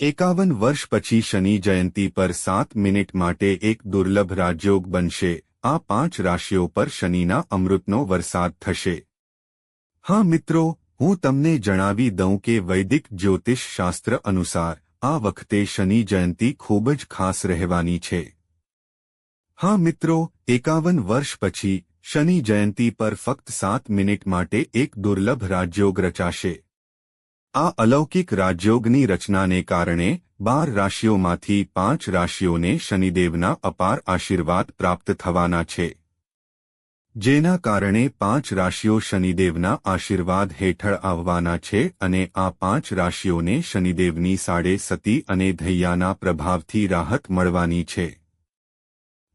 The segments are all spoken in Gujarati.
એકાવન વર્ષ પછી શનિ જયંતી પર સાત મિનિટ માટે એક દુર્લભ રાજયોગ બનશે. આ પાંચ રાશિઓ પર શનિના અમૃતનો વરસાદ થશે. હા મિત્રો, હું તમને જણાવી દઉં કે વૈદિક જ્યોતિષ શાસ્ત્ર અનુસાર આ વખતે શનિ જયંતી ખૂબ જ ખાસ રહેવાની છે. હા મિત્રો, એકાવન વર્ષ પછી શનિ જયંતી પર ફક્ત સાત મિનિટ માટે એક દુર્લભ રાજયોગ રચાશે. આ અલૌકિક રાજયોગની રચનાને કારણે બાર રાશિઓમાંથી પાંચ રાશિઓને શનિદેવના અપાર આશીર્વાદ પ્રાપ્ત થવાના છે. જેના કારણે પાંચ રાશિઓ શનિદેવના આશીર્વાદ હેઠળ આવવાના છે અને આ પાંચ રાશિઓને શનિદેવની સાડે સતી અને ધૈયાના પ્રભાવથી રાહત મળવાની છે.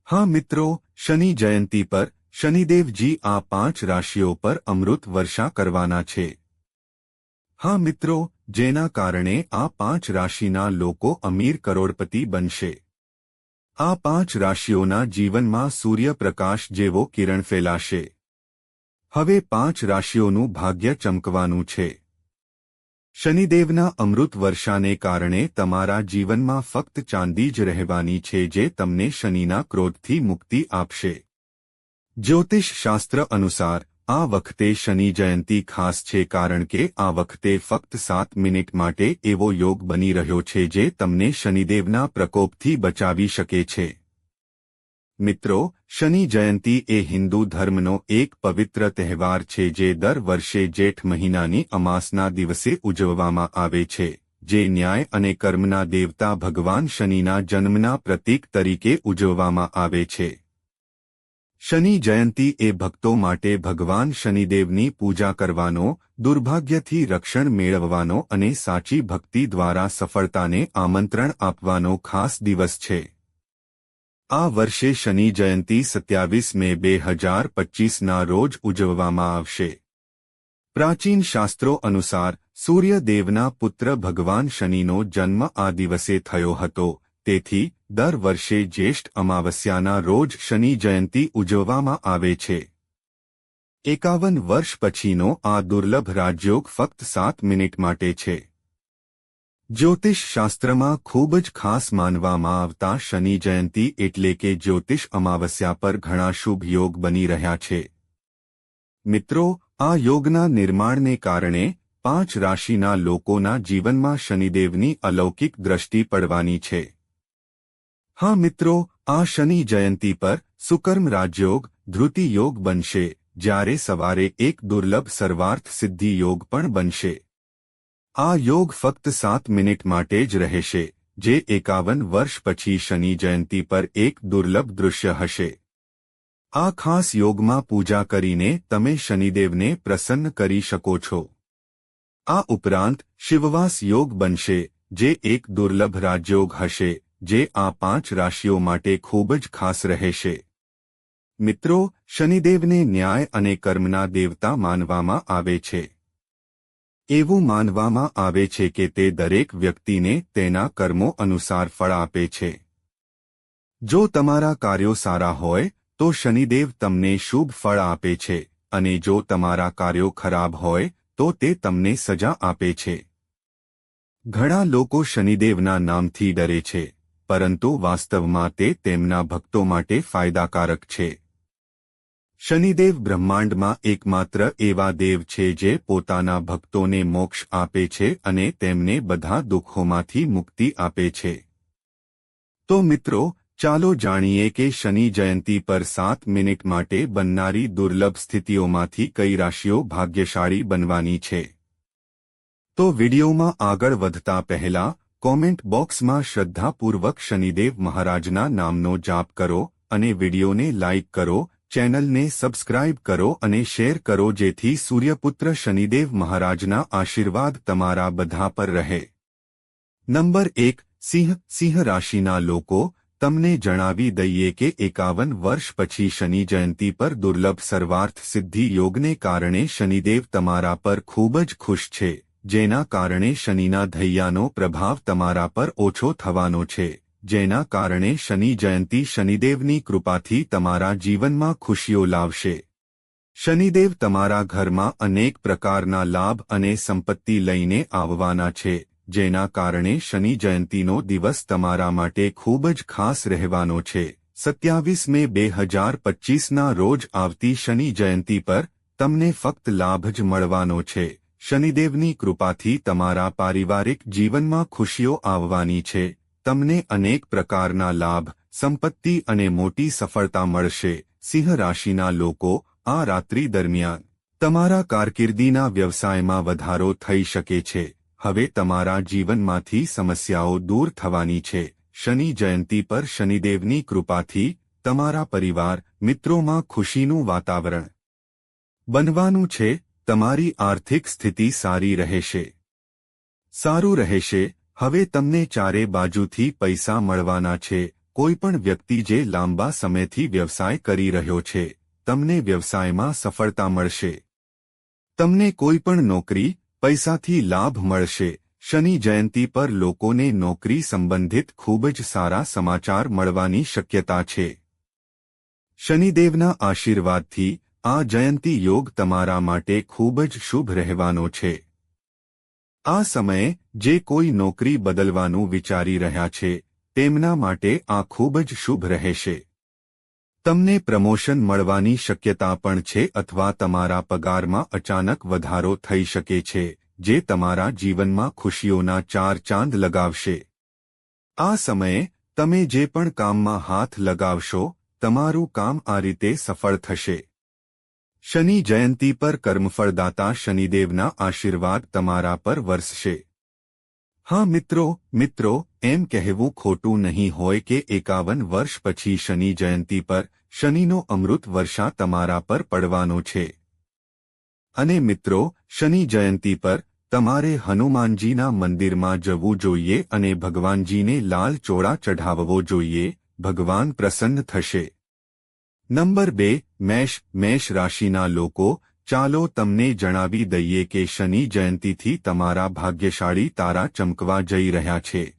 હા મિત્રો, શનિ જયંતી પર શનિદેવજી આ પાંચ રાશિઓ પર અમૃત વર્ષા કરવાના છે. હા મિત્રો, જેના કારણે આ પાંચ રાશિના લોકો અમીર કરોડપતિ બનશે. આ પાંચ રાશિઓના જીવનમાં સૂર્યપ્રકાશ જેવો કિરણ ફેલાશે. હવે પાંચ રાશિઓનું ભાગ્ય ચમકવાનું છે. શનિદેવના અમૃત વર્ષાને કારણે તમારા જીવનમાં ફક્ત ચાંદી જ રહેવાની છે જે તમને શનિના ક્રોધથી મુક્તિ આપશે. જ્યોતિષ શાસ્ત્ર અનુસાર આ વખતે શનિ જયંતી ખાસ છે કારણ કે આ વખતે ફક્ત સાત મિનિટ માટે એવો યોગ બની રહ્યો છે જે તમને શનિદેવના પ્રકોપથી બચાવી શકે છે. મિત્રો, શનિ જયંતી એ હિન્દુ ધર્મનો એક પવિત્ર તહેવાર છે જે દર વર્ષે જેઠ મહિનાની અમાસના દિવસે ઉજવવામાં આવે છે, જે ન્યાય અને કર્મના દેવતા ભગવાન શનિના જન્મના પ્રતીક તરીકે ઉજવવામાં આવે છે. શનિ જયંતી એ ભક્તો માટે ભગવાન શનિદેવની પૂજા કરવાનો, દુર્ભાગ્યથી રક્ષણ મેળવવાનો અને સાચી ભક્તિ દ્વારા સફળતાને આમંત્રણ આપવાનો ખાસ દિવસ છે. આ વર્ષે શનિ જયંતી સત્યાવીસ મે બે હજાર પચ્ચીસના રોજ ઉજવવામાં આવશે. પ્રાચીન શાસ્ત્રો અનુસાર, સૂર્યદેવના પુત્ર ભગવાન શનિનો જન્મ આ દિવસે થયો હતો, તેથી દર વર્ષે જ્યેષ્ઠ અમાવસ્યાના રોજ શનિ જયંતી ઉજવવામાં આવે છે. એકાવન વર્ષ પછીનો આ દુર્લભ રાજયોગ ફક્ત સાત મિનિટ માટે છે. જ્યોતિષ શાસ્ત્રમાં ખૂબ જ ખાસ માનવામાં આવતા શનિ જયંતી એટલે કે જ્યોતિષ અમાવસ્યા પર ઘણા શુભ યોગ બની રહ્યા છે. મિત્રો, આ યોગના નિર્માણને કારણે પાંચ રાશિના લોકોના જીવનમાં શનિદેવની અલૌકિક દ્રષ્ટિ પડવાની છે. હા મિત્રો, આ શનિ જયંતી પર સુકર્મ રાજયોગ, ધૃતિ યોગ બનશે, જ્યારે સવારે એક દુર્લભ સર્વાર્થ સિદ્ધિ યોગ પણ બનશે. આ યોગ ફક્ત સાત મિનિટ માટે જ રહેશે, જે એકાવન વર્ષ પછી શનિ જયંતી પર એક દુર્લભ દૃશ્ય હશે. આ ખાસ યોગમાં પૂજા કરીને તમે શનિદેવને પ્રસન્ન કરી શકો છો. આ ઉપરાંત શિવવાસ યોગ બનશે, જે એક દુર્લભ રાજયોગ હશે જે આ પાંચ રાશિઓ માટે ખૂબ જ ખાસ રહેશે. મિત્રો, શનિદેવને ન્યાય અને કર્મના દેવતા માનવામાં આવે છે. એવું માનવામાં આવે છે કે તે દરેક વ્યક્તિને તેના કર્મો અનુસાર ફળ આપે છે. જો તમારા કાર્યો સારા હોય, તો શનિદેવ તમને શુભ ફળ આપે છે, અને જો તમારા કાર્યો ખરાબ હોય, તો તે તમને સજા આપે છે. ઘણા લોકો શનિદેવના નામથી ડરે છે. પરંતુ વાસ્તવમાં તે તેમના ભક્તો માટે ફાયદાકારક છે. શનિદેવ બ્રહ્માંડમાં એકમાત્ર એવા દેવ છે જે પોતાના ભક્તોને મોક્ષ આપે છે અને તેમને બધા દુઃખોમાંથી મુક્તિ આપે છે. તો મિત્રો, ચાલો જાણીએ કે શનિ જયંતી પર સાત મિનિટ માટે બનનારી દુર્લભ સ્થિતિઓમાંથી કઈ રાશિઓ ભાગ્યશાળી બનવાની છે? તો વિડીયોમાં આગળ વધતા પહેલા કોમેન્ટ બોક્સમાં શ્રદ્ધાપૂર્વક શનિદેવ મહારાજના નામનો જાપ કરો અને વિડીયોને લાઇક કરો, ચેનલને સબસ્ક્રાઇબ કરો અને શેર કરો જેથી સૂર્યપુત્ર શનિદેવ મહારાજના આશીર્વાદ તમારા બધા પર રહે. નંબર એક, સિંહ સિંહ રાશિના લોકો, તમને જણાવી દઈએ કે એકાવન વર્ષ પછી શનિ જયંતી પર દુર્લભ સર્વાર્થ સિદ્ધિ યોગને કારણે શનિદેવ તમારા પર ખૂબ જ ખુશ છે. જેના કારણે શનિના ધૈયાનો પ્રભાવ તમારા પર ઓછો થવાનો છે. જેના કારણે શનિ જયંતી શનિદેવની કૃપાથી તમારા જીવનમાં ખુશીઓ લાવશે. શનિદેવ તમારા ઘરમાં અનેક પ્રકારના લાભ અને સંપત્તિ લઈને આવવાના છે, જેના કારણે શનિ જયંતીનો દિવસ તમારા માટે ખૂબ જ ખાસ રહેવાનો છે. સત્યાવીસ મે બે હજાર પચીસના રોજ આવતી શનિ જયંતી પર તમને ફક્ત લાભ જ મળવાનો છે. શનિદેવની કૃપાથી તમારા પારિવારિક જીવનમાં ખુશીઓ આવવાની છે. તમને અનેક પ્રકારના લાભ, સંપત્તિ અને મોટી સફળતા મળશે. સિંહ રાશિના લોકો, આ રાત્રિ દરમિયાન, તમારા કારકિર્દીના વ્યવસાયમાં વધારો થઈ શકે છે. હવે તમારા જીવનમાંથી સમસ્યાઓ દૂર થવાની છે. શનિ જયંતી પર શનિદેવની કૃપાથી, તમારા પરિવાર, મિત્રોમાં ખુશીનું વાતાવરણ બનવાનું છે. તમારી આર્થિક સ્થિતિ સારી રહેશે. સારું રહેશે. હવે તમને ચારે બાજુથી પૈસા મળવાના છે. કોઈપણ વ્યક્તિ જે લાંબા સમયથી વ્યવસાય કરી રહ્યો છે, તમને વ્યવસાયમાં સફળતા મળશે. તમને કોઈપણ નોકરી, પૈસાથી લાભ મળશે. શનિ જયંતી પર લોકોને નોકરી સંબંધિત ખૂબ જ સારા સમાચાર મળવાની શક્યતા છે. શનિદેવના આશીર્વાદથી આ જયંતી યોગ તમારા માટે ખૂબ જ શુભ રહેવાનો છે. આ સમયે, જે કોઈ નોકરી બદલવાનું વિચારી રહ્યા છે, તેમના માટે આ ખૂબ જ શુભ રહેશે. તમને પ્રમોશન મળવાની શક્યતા પણ છે અથવા તમારા પગારમાં અચાનક વધારો થઈ શકે છે, જે તમારા જીવનમાં ખુશીઓના ચાર ચાંદ લગાવશે. આ સમયે, તમે જે પણ કામમાં હાથ લગાવશો, તમારું કામ આ રીતે સફળ થશે. શનિ જયંતી પર કર્મફળદાતા શનિદેવના આશીર્વાદ તમારા પર વરસશે. હા મિત્રો મિત્રો, એમ કહેવું ખોટું નહીં હોય કે એકાવન વર્ષ પછી શનિ જયંતી પર શનિનો અમૃત વર્ષા તમારા પર પડવાનો છે. અને મિત્રો, શનિ જયંતી પર તમારે હનુમાનજીના મંદિરમાં જવું જોઈએ અને ભગવાનજીને લાલ ચોળા ચઢાવવો જોઈએ, ભગવાન પ્રસન્ન થશે. નંબર બે, મેષ મેષ રાશિના લોકો, ચાલો તમને જણાવી દઈએ કે શનિ જયંતીથી તમારા ભાગ્યશાળી તારા ચમકવા જઈ રહ્યા છે.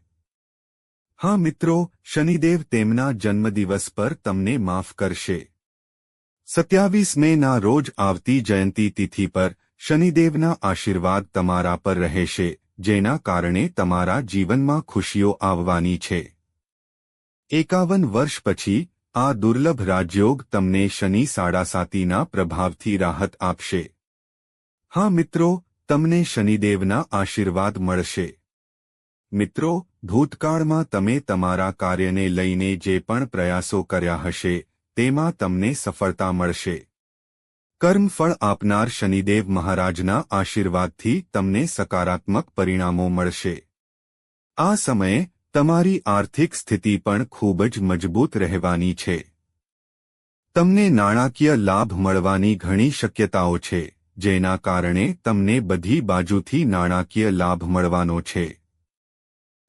હા મિત્રો, શનિદેવ તેમના જન્મદિવસ પર તમને માફ કરશે. સત્યાવીસ મેના રોજ આવતી જયંતી તિથિ પર શનિદેવના આશીર્વાદ તમારા પર રહેશે, જેના કારણે તમારા જીવનમાં ખુશીઓ આવવાની છે. એકાવન વર્ષ પછી આ દુર્લભ રાજયોગ તમને શનિ સાડા સાતીના પ્રભાવથી રાહત આપશે. હા મિત્રો, તમને શનિદેવના આશીર્વાદ મળશે. મિત્રો, ભૂતકાળમાં તમે તમારા કાર્યને લઈને જે પણ પ્રયાસો કર્યા હશે, તેમાં તમને સફળતા મળશે. કર્મફળ આપનાર શનિદેવ મહારાજના આશીર્વાદથી તમને સકારાત્મક પરિણામો મળશે. આ સમયે તમારી આર્થિક સ્થિતિ પણ ખૂબ જ મજબૂત રહેવાની છે. તમને નાણાકીય લાભ મળવાની ઘણી શક્યતાઓ છે, જેના કારણે તમને બધી બાજુથી નાણાકીય લાભ મળવાનો છે.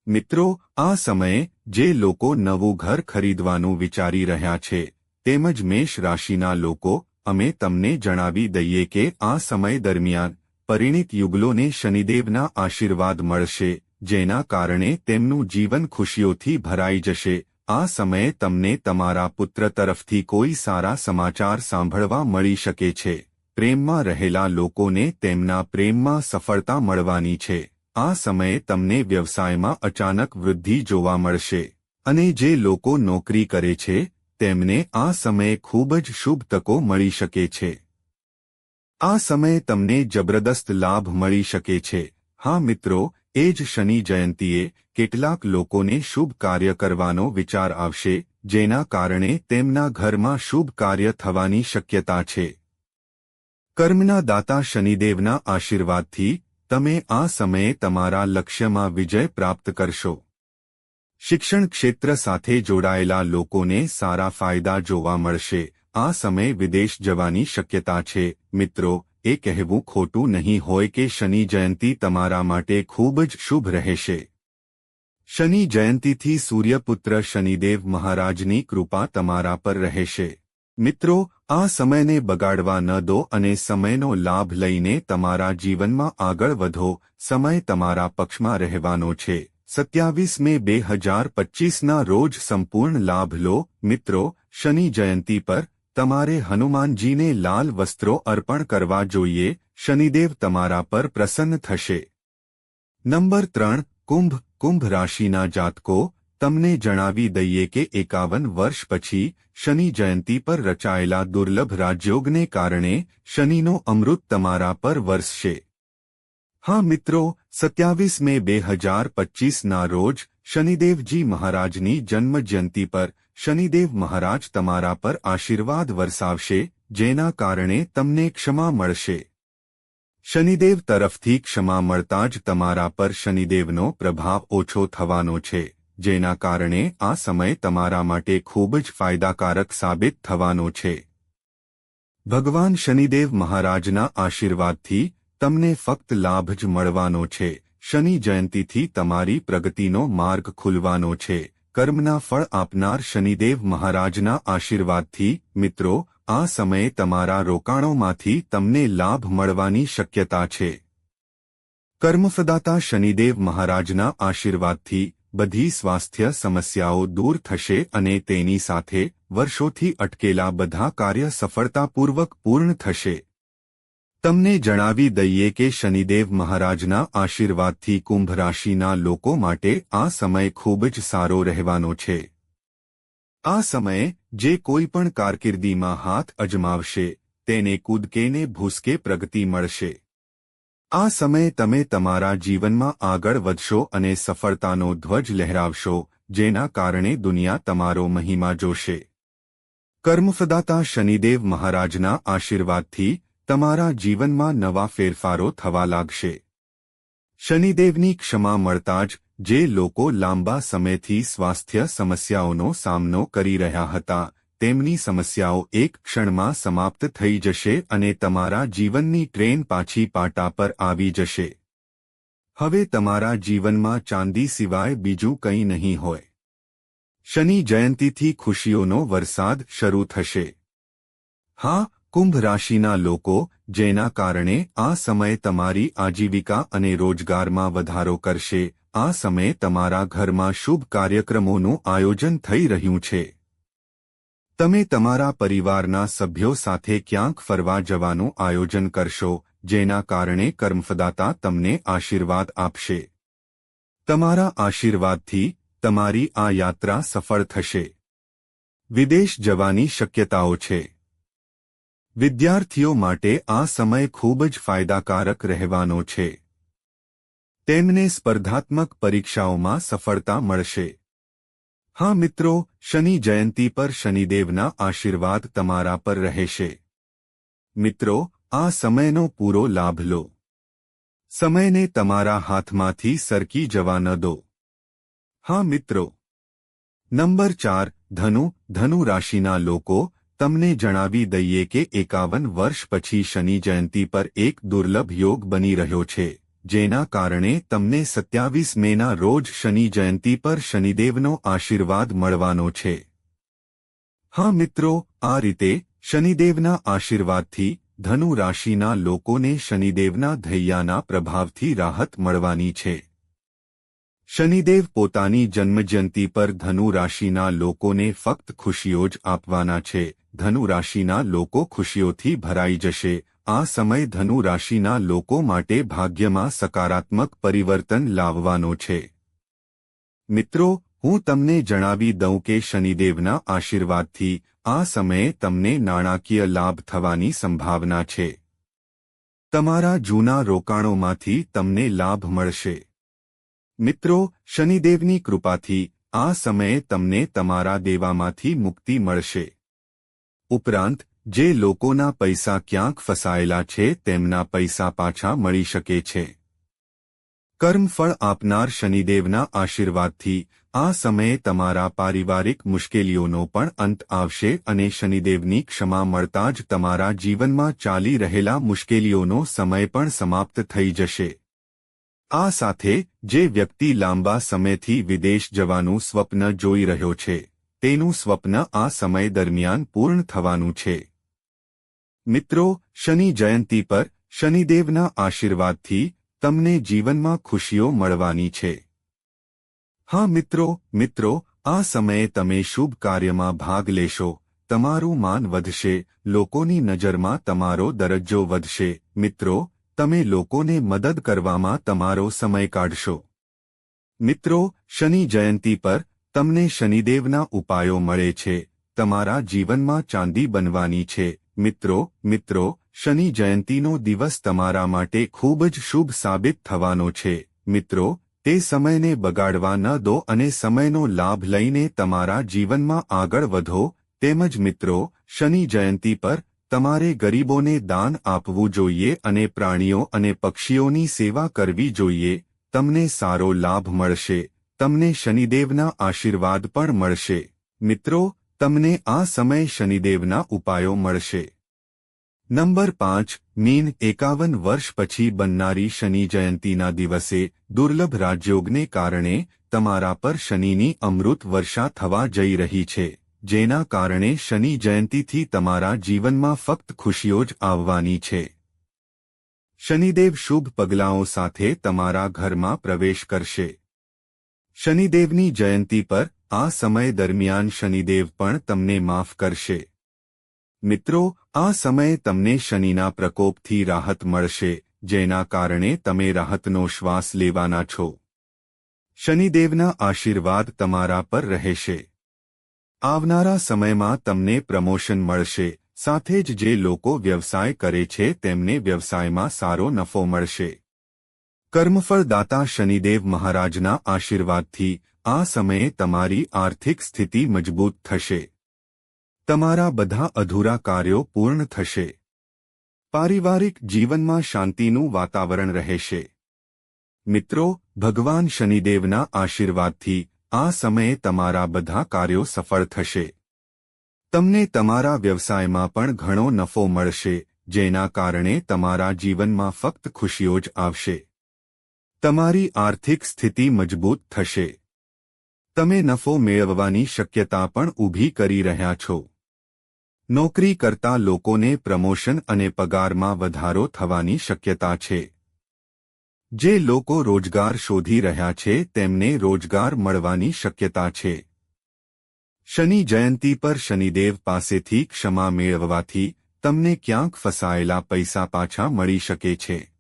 મિત્રો, આ સમયે જે લોકો નવું ઘર ખરીદવાનું વિચારી રહ્યા છે, તેમજ મેષ રાશિના લોકો, અમે તમને જણાવી દઈએ કે આ સમય દરમિયાન પરિણિત યુગલોને શનિદેવના આશીર્વાદ મળશે. જેના કારણે તેમનું જીવન ખુશીઓથી ભરાઈ જશે. આ સમયે તમને તમારા પુત્ર તરફથી કોઈ સારા સમાચાર સાંભળવા મળી શકે છે. પ્રેમમાં રહેલા લોકોને તેમના પ્રેમમાં સફળતા મળવાની છે. આ સમયે તમને વ્યવસાયમાં અચાનક વૃદ્ધિ જોવા મળશે. અને જે લોકો નોકરી કરે છે, તેમને આ સમયે ખૂબ જ શુભ તકો મળી શકે છે. આ સમયે તમને જબરદસ્ત લાભ મળી શકે છે. હા મિત્રો એ જ શનિ જયંતીએ કેટલાક લોકોને શુભ કાર્ય કરવાનો વિચાર આવશે, જેના કારણે તેમના ઘરમાં શુભ કાર્ય થવાની શક્યતા છે. કર્મના દાતા શનિદેવના આશીર્વાદથી, તમે આ સમયે તમારા લક્ષ્યમાં વિજય પ્રાપ્ત કરશો. શિક્ષણ ક્ષેત્ર સાથે જોડાયેલા લોકોને સારા ફાયદા જોવા મળશે. આ સમય વિદેશ જવાની શક્યતા છે. મિત્રો એ કહેવું ખોટું નહીં હોય કે શનિ જયંતિ તમારા માટે ખૂબ જ શુભ રહેશે. શનિ જયંતીથી સૂર્યપુત્ર શનિદેવ મહારાજની કૃપા તમારા પર રહેશે. મિત્રો, આ સમયને બગાડવા ન દો અને સમયનો લાભ લઈને તમારા જીવનમાં આગળ વધો. સમય તમારા પક્ષમાં રહેવાનો છે. સત્યાવીસ મે બે હજાર પચ્ચીસના રોજ સંપૂર્ણ લાભ લો. મિત્રો, શનિ જયંતી પર તમારે હનુમાનજીને લાલ વસ્ત્રો અર્પણ કરવા જોઈએ, શનિદેવ તમારા પર પ્રસન્ન થશે. નંબર ત્રણ, કુંભ કુંભ રાશિના જાતકો, તમને જણાવી દઈએ કે એકાવન વર્ષ પછી શનિ જયંતી પર રચાયેલા દુર્લભ રાજયોગને કારણે શનિનો અમૃત તમારા પર વરસશે. હા મિત્રો, સત્યાવીસ મે બે હજાર પચ્ચીસના રોજ શનિદેવજી મહારાજની જન્મજયંતિ પર શનિદેવ મહારાજ તમારા પર આશીર્વાદ વરસાવશે, જેના કારણે તમને ક્ષમા મળશે. શનિદેવ તરફથી ક્ષમા મળતા જ તમારા પર શનિદેવનો પ્રભાવ ઓછો થવાનો છે, જેના કારણે આ સમય તમારા માટે ખૂબ જ ફાયદાકારક સાબિત થવાનો છે. ભગવાન શનિદેવ મહારાજના આશીર્વાદથી તમને ફક્ત લાભ જ મળવાનો છે. શનિ જયંતીથી તમારી પ્રગતિનો માર્ગ ખુલવાનો છે. કર્મના ફળ આપનાર શનિદેવ મહારાજના આશીર્વાદથી, મિત્રો, આ સમયે તમારા રોકાણોમાંથી તમને લાભ મળવાની શક્યતા છે. કર્મફદાતા શનિદેવ મહારાજના આશીર્વાદથી બધી સ્વાસ્થ્ય સમસ્યાઓ દૂર થશે અને તેની સાથે વર્ષોથી અટકેલા બધા કાર્ય સફળતાપૂર્વક પૂર્ણ થશે. તમને જણાવી દઈએ કે શનિદેવ મહારાજના આશીર્વાદથી કુંભ રાશિના લોકો માટે આ સમય ખૂબ જ સારો રહેવાનો છે. આ સમયે, જે કોઈ પણ કારકિર્દીમાં હાથ અજમાવશે, તેને કૂદકેને ભૂસકે પ્રગતિ મળશે. આ સમયે તમે તમારા જીવનમાં આગળ વધશો અને સફળતાનો ધ્વજ લહેરાવશો, જેના કારણે દુનિયા તમારો મહિમા જોશે. કર્મફદાતા શનિદેવ મહારાજના આશીર્વાદથી તમારા જીવનમાં નવા ફેરફારો થવા લાગશે. શનિદેવની ક્ષમા મળતા જ જે લોકો લાંબા સમયથી સ્વાસ્થ્ય સમસ્યાઓનો સામનો કરી રહ્યા હતા, તેમની સમસ્યાઓ એક ક્ષણમાં સમાપ્ત થઈ જશે અને તમારા જીવનની ટ્રેન પાછી પાટા પર આવી જશે. હવે તમારા જીવનમાં ચાંદી સિવાય બીજું કંઈ નહીં હોય. શનિ જયંતીથી ખુશીઓનો વરસાદ શરૂ થશે. હા કુંભ રાશિના લોકો, જેના કારણે આ સમય તમારી આજીવિકા અને રોજગારમાં વધારો કરશે, આ સમયે તમારા ઘરમાં શુભ કાર્યક્રમોનું આયોજન થઈ રહ્યું છે. તમે તમારા પરિવારના સભ્યો સાથે ક્યાંક ફરવા જવાનું આયોજન કરશો, જેના કારણે કર્મફદાતા તમને આશીર્વાદ આપશે. તમારા આશીર્વાદથી તમારી આ યાત્રા સફળ થશે. વિદેશ જવાની શક્યતાઓ છે. વિદ્યાર્થીઓ માટે આ સમય ખૂબ જ ફાયદાકારક રહેવાનો છે. તેમને સ્પર્ધાત્મક પરીક્ષાઓમાં સફળતા મળશે. હા મિત્રો, શનિ જયંતી પર શનિદેવના આશીર્વાદ તમારા પર રહેશે. મિત્રો, આ સમયનો પૂરો લાભ લો. સમયને તમારા હાથમાંથી સરકી જવા ન દો. હા મિત્રો. નંબર ચાર, ધનુ ધનુ રાશિના લોકો તમને જણાવી દઈએ કે એકાવન વર્ષ પછી શનિ જયંતિ પર એક દુર્લભ યોગ બની રહ્યો છે, જેના કારણે તમને સત્યાવીસ મેના રોજ શનિ જયંતી પર શનિદેવનો આશીર્વાદ મળવાનો છે. હા મિત્રો, આ રીતે શનિદેવના આશીર્વાદથી ધનુ રાશિના લોકોને શનિદેવના ધૈયાના પ્રભાવથી રાહત મળવાની છે. શનિદેવ પોતાની જન્મજયંતી પર ધનુ રાશિના લોકોને ફક્ત ખુશીઓ જ આપવાના છે ધનુ રાશિના લોકો ખુશીઓથી ભરાઈ જશે. આ સમય ધનુ રાશિના લોકો માટે ભાગ્યમાં સકારાત્મક પરિવર્તન લાવવાનો છે. મિત્રો, હું તમને જણાવી દઉં કે શનિદેવના આશીર્વાદથી આ સમયે તમને નાણાકીય લાભ થવાની સંભાવના છે. તમારા જૂના રોકાણોમાંથી તમને લાભ મળશે. મિત્રો, શનિદેવની કૃપાથી આ સમયે તમને તમારા દેવામાંથી મુક્તિ મળશે. ઉપરાંત, જે લોકોના પૈસા ક્યાંક ફસાયેલા છે, તેમના પૈસા પાછા મળી શકે છે. કર્મફળ આપનાર શનિદેવના આશીર્વાદથી, આ સમયે તમારા પારિવારિક મુશ્કેલીઓનો પણ અંત આવશે અને શનિદેવની ક્ષમા મળતા જ તમારા જીવનમાં ચાલી રહેલા મુશ્કેલીઓનો સમય પણ સમાપ્ત થઈ જશે. આ સાથે, જે વ્યક્તિ લાંબા સમયથી વિદેશ જવાનું સ્વપ્ન જોઈ રહ્યો છે તેનું સ્વપ્ન આ સમય દરમિયાન પૂર્ણ થવાનું છે. મિત્રો, શનિ જયંતી પર શનિદેવના આશીર્વાદથી તમને જીવનમાં ખુશીઓ મળવાની છે. હા મિત્રો મિત્રો, આ સમયે તમે શુભ કાર્યમાં ભાગ લેશો, તમારું માન વધશે, લોકોની નજરમાં તમારો દરજ્જો વધશે. મિત્રો, તમે લોકોને મદદ કરવામાં તમારો સમય કાઢશો. મિત્રો, શનિ જયંતી પર તમને શનિદેવના ઉપાયો મળે છે, તમારા જીવનમાં ચાંદી બનવાની છે. મિત્રો મિત્રો, શનિ જયંતીનો દિવસ તમારા માટે ખૂબ જ શુભ સાબિત થવાનો છે. મિત્રો, તે સમયને બગાડવા ન દો અને સમયનો લાભ લઈને તમારા જીવનમાં આગળ વધો. તેમજ મિત્રો, શનિ જયંતી પર તમારે ગરીબોને દાન આપવું જોઈએ અને પ્રાણીઓ અને પક્ષીઓની સેવા કરવી જોઈએ. તમને સારો લાભ મળશે. તમને શનિદેવના આશીર્વાદ પણ મળશે. મિત્રો, તમને આ સમય શનિદેવના ઉપાયો મળશે. નંબર પાંચ, મીન એકાવન વર્ષ પછી બનનારી શનિ જયંતીના દિવસે દુર્લભ રાજયોગને કારણે તમારા પર શનિની અમૃત વર્ષા થવા જઈ રહી છે, જેના કારણે શનિ જયંતીથી તમારા જીવનમાં ફક્ત ખુશીઓ જ આવવાની છે. શનિદેવ શુભ પગલાઓ સાથે તમારા ઘરમાં પ્રવેશ કરશે. શનિદેવની જયંતી પર આ સમય દરમિયાન શનિદેવ પણ તમને માફ કરશે. મિત્રો, આ સમયે તમને શનિના પ્રકોપથી રાહત મળશે, જેના કારણે તમે રાહતનો શ્વાસ લેવાના છો. શનિદેવના આશીર્વાદ તમારા પર રહેશે. આવનારા સમયમાં તમને પ્રમોશન મળશે, સાથે જ જે લોકો વ્યવસાય કરે છે તેમને વ્યવસાયમાં સારો નફો મળશે. કર્મફળદાતા શનિદેવ મહારાજના આશીર્વાદથી આ સમયે તમારી આર્થિક સ્થિતિ મજબૂત થશે. તમારા બધા અધૂરા કાર્યો પૂર્ણ થશે. પારિવારિક જીવનમાં શાંતિનું વાતાવરણ રહેશે. મિત્રો, ભગવાન શનિદેવના આશીર્વાદથી આ સમયે તમારા બધા કાર્યો સફળ થશે. તમને તમારા વ્યવસાયમાં પણ ઘણો નફો મળશે, જેના કારણે તમારા જીવનમાં ફક્ત ખુશીઓ જ આવશે. તમારી આર્થિક સ્થિતિ મજબૂત થશે. તમે નફો મેળવવાની શક્યતા પણ ઊભી કરી રહ્યા છો. નોકરી કરતા લોકોને પ્રમોશન અને પગારમાં વધારો થવાની શક્યતા છે. જે લોકો રોજગાર શોધી રહ્યા છે, તેમને રોજગાર મળવાની શક્યતા છે. શનિ જયંતી પર શનિદેવ પાસેથી ક્ષમા મેળવવાથી તમને ક્યાંક ફસાયેલા પૈસા પાછા મળી શકે છે.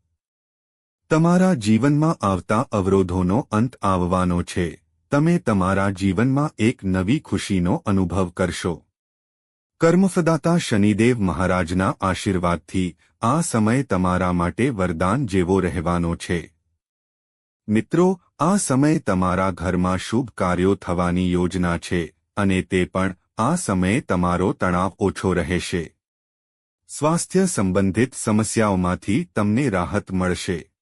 તમારા જીવનમાં આવતા અવરોધોનો અંત આવવાનો છે. તમે તમારા જીવનમાં એક નવી ખુશીનો અનુભવ કરશો. કર્મફદાતા શનિદેવ મહારાજના આશીર્વાદથી આ સમય તમારા માટે વરદાન જેવો રહેવાનો છે. મિત્રો, આ સમય તમારા ઘરમાં શુભ કાર્યો થવાની યોજના છે અને તે પણ આ સમયે તમારો તણાવ ઓછો રહેશે. સ્વાસ્થ્ય સંબંધિત સમસ્યાઓમાંથી તમને રાહત મળશે.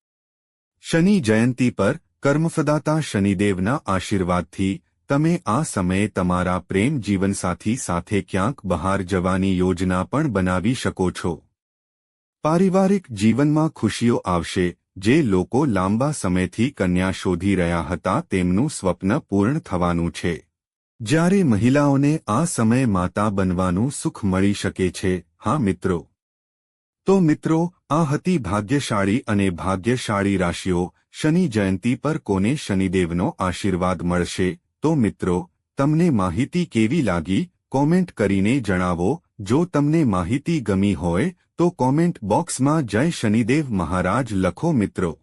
શનિ જયંતી પર કર્મફદાતા શનિદેવના આશીર્વાદથી તમે આ સમયે તમારા પ્રેમ જીવનસાથી સાથે ક્યાંક બહાર જવાની યોજના પણ બનાવી શકો છો. પારિવારિક જીવનમાં ખુશીઓ આવશે, જે લોકો લાંબા સમયથી કન્યા શોધી રહ્યા હતા તેમનું સ્વપ્ન પૂર્ણ થવાનું છે. જ્યારે મહિલાઓને આ સમયે માતા બનવાનું સુખ મળી શકે છે, હા મિત્રો. તો મિત્રો, આ હતી ભાગ્યશાળી અને ભાગ્યશાળી રાશિઓ. શનિ જયંતી પર કોને શનિદેવનો આશીર્વાદ મળશે? તો મિત્રો, તમને માહિતી કેવી લાગી? કોમેન્ટ કરીને જણાવો. જો તમને માહિતી ગમી હોય, તો કોમેન્ટ બોક્સમાં જય શનિદેવ મહારાજ લખો મિત્રો.